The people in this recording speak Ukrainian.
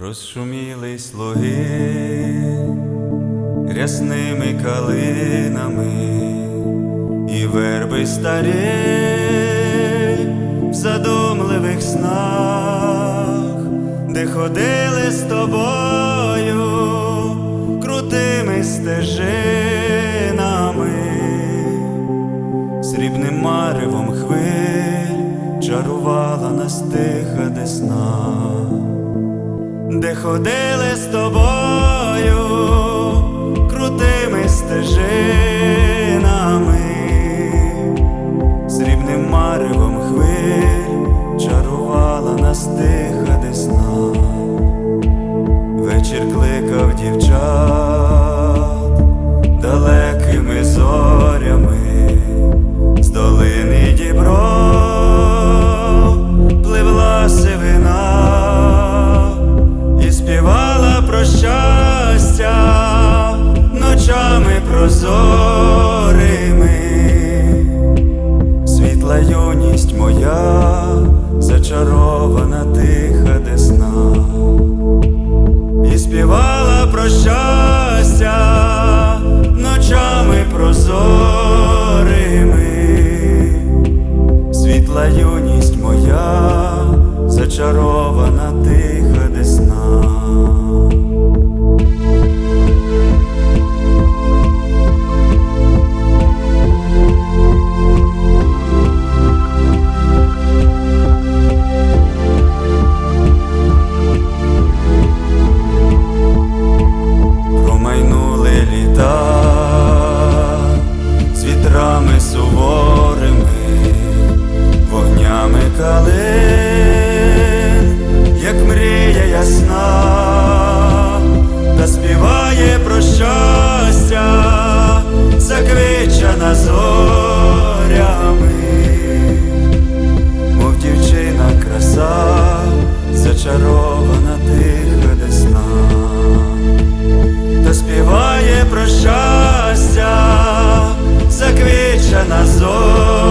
Розшумілись луги рясними калинами і верби старі в задумливих снах, де ходили з тобою крутими стежинами, срібним маревом хвиль чарувала нас тиха десна. де ходили з Слаю Весняна зорями, мов дівчина краса, зачарована тиха десна, та співає про щастя, заквічена зоря.